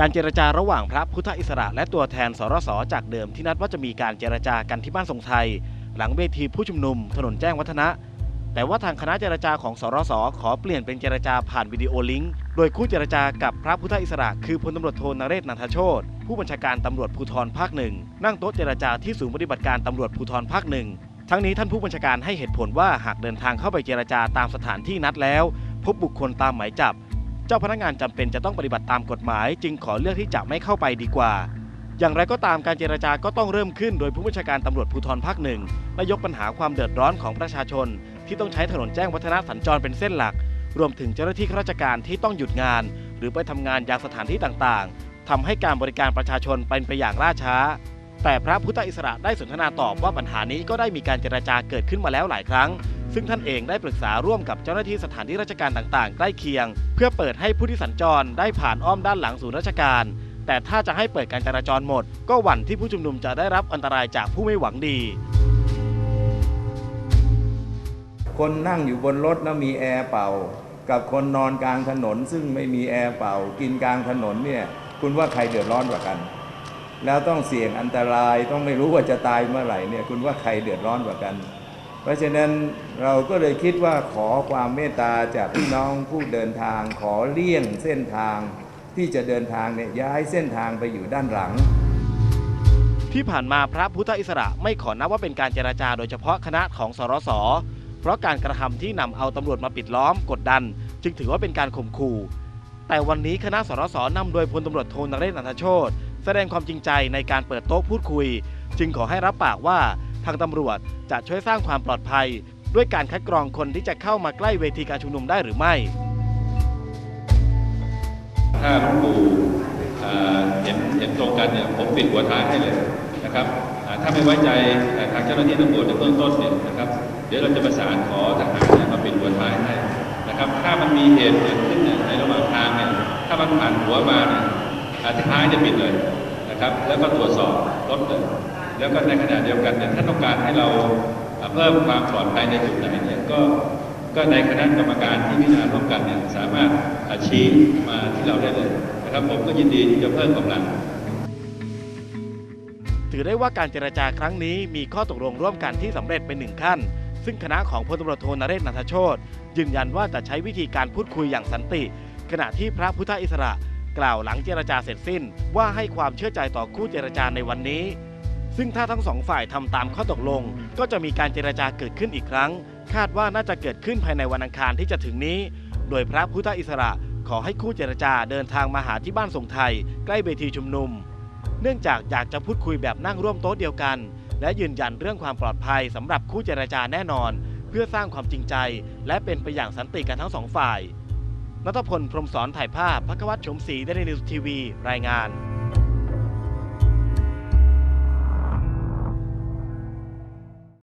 การเจรจาระหว่างพระพุทธอิสระ และตัวแทนสรสจากเดิมที่นัดว่าจะมีการเจรจากันที่บ้านทรงไทย หลังเวทีผู้ชุมนุม ถนนแจ้งวัฒนะ แต่ว่าทางคณะเจรจาของสรสขอเปลี่ยนเป็นเจรจาผ่านวิดีโอลิงก์โดยคู่เจรจากับพระพุทธอิสระ คือพลตำรวจโทนเรศนันทโชตผู้บัญชาการตำรวจภูธรภาคหนึ่งนั่งโต๊ะเจรจาที่ศูนย์ปฏิบัติการตำรวจภูธรภาคหนึ่งทั้งนี้ท่านผู้บัญชาการให้เหตุผลว่าหากเดินทางเข้าไปเจรจาตามสถานที่นัดแล้ว พบบุคคลตามหมายจับ เจ้าพนักงานจำเป็นจะต้องปฏิบัติตามกฎหมาย จึงขอเลือกที่จะไม่เข้าไปดีกว่า อย่างไรก็ตามการเจรจาก็ต้องเริ่มขึ้นโดยผู้บัญชาการตำรวจภูธรภาคหนึ่งและยกปัญหาความเดือดร้อนของประชาชน ที่ต้องใช้ถนนแจ้งวัฒนะสัญจรเป็นเส้นหลัก รวมถึงเจ้าหน้าที่ข้าราชการที่ต้องหยุดงาน หรือไปทำงานยังสถานที่ต่างๆทำให้การบริการประชาชนเป็นไปอย่างล่าช้า แต่พระพุทธอิสระได้สนทนาตอบว่าปัญหานี้ก็ได้มีการเจรจาเกิดขึ้นมาแล้วหลายครั้ง ซึ่งท่านเองได้ปรึกษาร่วมกับเจ้าหน้าที่สถานที่ราชการต่างๆ ใกล้เคียง เพื่อเปิดให้ผู้ที่สัญจรได้ผ่านอ้อมด้านหลังศูนย์ราชการ แต่ถ้าจะให้เปิดการจราจรหมด ก็หวั่นที่ผู้ชุมนุมจะได้รับอันตรายจากผู้ไม่หวังดี คนนั่งอยู่บนรถแล้วมีแอร์เป่า กับคนนอนกลางถนน ซึ่งไม่มีแอร์เป่า กินกลางถนนเนี่ยคุณว่าใครเดือดร้อนกว่ากัน แล้วต้องเสี่ยงอันตรายต้องไม่รู้ว่าจะตายเมื่อไหร่เนี่ยคุณว่าใครเดือดร้อนกว่ากัน เพราะฉะนั้นเราก็เลยคิดว่าขอความเมตตาจากพี่น้องผู้เดินทางขอเลี่ยงเส้นทางที่จะเดินทางเนี่ยย้ายเส้นทางไปอยู่ด้านหลัง ที่ผ่านมาพระพุทธอิสระไม่ขอนับว่าเป็นการเจราจาโดยเฉพาะคณะของสรสเพราะการกระทำที่นำเอาตำรวจมาปิดล้อมกดดัน จึงถือว่าเป็นการข่มขู่แต่วันนี้คณะสรสนำโดยพลตำรวจโทนเรศนันทโชตแสดงความจริงใจในการเปิดโต๊ะพูดคุย จึงขอให้รับปากว่า ทางตำรวจจะช่วยสร้างความปลอดภัย ด้วยการคัดกรองคนที่จะเข้ามาใกล้เวทีการชุมนุมได้หรือไม่ ถ้าหลวงปู่เห็นเห็นตรงกันเนี่ยผมปิดหัวท้ายให้เลยนะครับถ้าไม่ไว้ใจทางเจ้าหน้าที่ตำรวจในเบื้องต้นเนี่ยนะครับ เดี๋ยวเราจะประสานขอทหารเนี่ยมาปิดหัวท้ายให้นะครับ ถ้ามันมีเหตุเกิดขึ้นในระหว่างทางเนี่ยถ้ามันผ่านหัวมาเนี่ยอ่าท้ายจะปิดเลยนะครับ แล้วก็ตรวจสอบรถเลย แล้วก็ในขณะเดียวกันเนี่ยถ้าต้องการให้เราเพิ่มความปลอดภัยในจุดไหนเนี่ยก็ก็ในคณะกรรมการที่พิจารณาร่วมกันเนี่ยสามารถอาชี้มาที่เราได้เลยนะครับผมก็ยินดีที่จะเพิ่มกำลังถือได้ว่าการเจรจาครั้งนี้มีข้อตกลงร่วมกันที่สำเร็จเป็นหนึ่งขั้น ซึ่งคณะของพลตำรวจโทนเรศนันทโชตยืนยันว่าจะใช้วิธีการพูดคุยอย่างสันติ ขณะที่พระพุทธอิสระ กล่าวหลังเจรจาเสร็จสิ้น ว่าให้ความเชื่อใจต่อคู่เจรจาในวันนี้ ซึ่งถ้าทั้งสองฝ่ายทำตามข้อตกลง ก็จะมีการเจรจาเกิดขึ้นอีกครั้ง คาดว่าน่าจะเกิดขึ้นภายในวันอังคารที่จะถึงนี้ โดยพระพุทธอิสระขอให้คู่เจรจาเดินทางมาหาที่บ้านทรงไทย ใกล้เวทีชุมนุม เนื่องจากอยากจะพูดคุยแบบนั่งร่วมโต๊ะเดียวกัน และยืนยันเรื่องความปลอดภัยสำหรับคู่เจรจาแน่นอน เพื่อสร้างความจริงใจ และเป็นไปอย่างสันติกันทั้งสองฝ่ายนัทพลพรมสอนถ่ายภาพพักวัตรชมศรีได้ในนิวส์ทีวี รายงาน